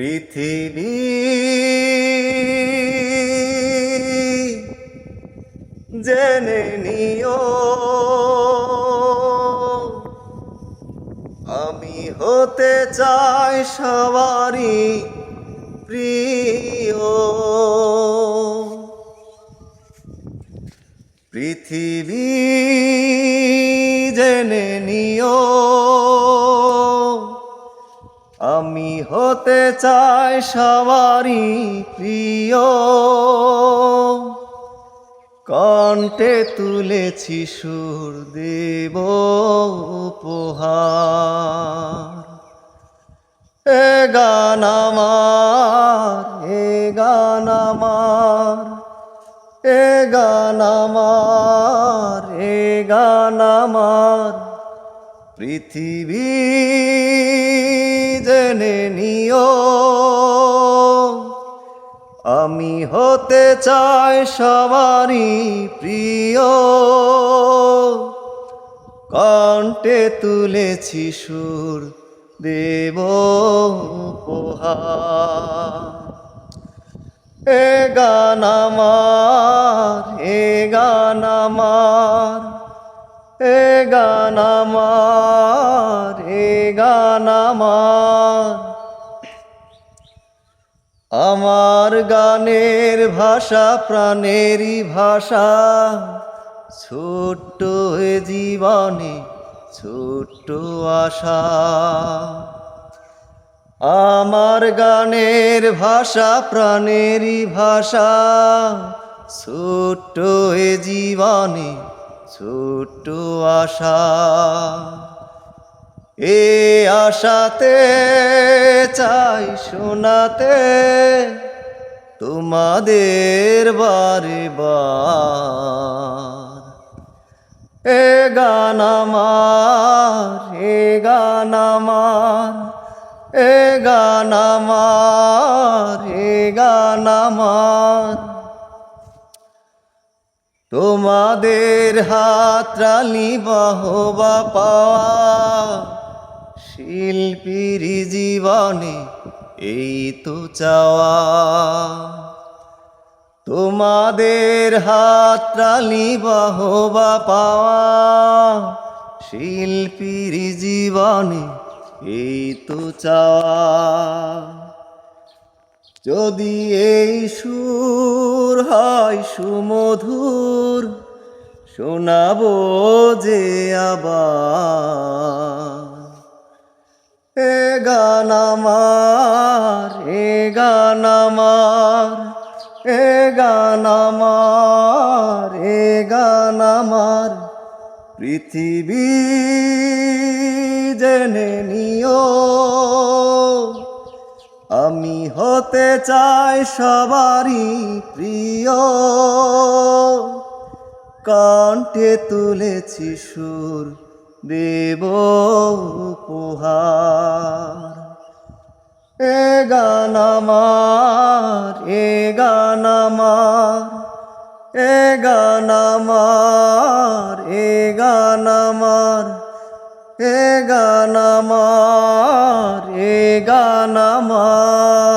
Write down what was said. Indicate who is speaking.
Speaker 1: পৃথিবী। জেনে নিও আমি হতে চাই সবারই প্রিয়। পৃথিবী জেনে নিও। আমি হতে চাই সবারই প্রিয়। কণ্ঠে তুলেছি সুর দেব উপহার। এ গান আমার, এ গান আমার, এ গান আমার, এ গান আমার। পৃথিবী জেনে নিও। আমি হতে চাই সবারই প্রিয়। কণ্ঠে তুলেছি সুর, দেব এ গান আমার, এ গান আমার, এ গান আমার, এ আমার। আমার গানের ভাষা প্রাণেরই ভাষা। ছোট্ট জীবনে ছোট্ট আশা। আমার গানের ভাষা প্রাণেরই ভাষা। ছোট্ট জীবনে ছোট্ট আশা, এ আশাতে চাই শোনাতে, তোমাদের বার এ গান আমার, এ গান আমার, এ গান আমার, এ গান আমার। তোমাদের হাত হাতরালি বাহবা পাওয়া। শিল্পীর জীবনে এই তো চাওয়া। তোমাদের হাতরালি বাহবা পাওয়া। শিল্পীর জীবনে এই তো চাওয়া। যদি এই সুর হয় সুমধুর, শোনাবো যে আবার। এ গান আমার, এ গান আমার, এ গান আমার, এ গান আমার। পৃথিবী জেনে নিও। আমি হতে চাই সবারই প্রিয়। কণ্ঠে তুলেছি সুর, দেব উপহার। এ গান আমার, এ গান আমার, এ গান আমার, এ গান আমার। এ গান আমার এ গান আমার।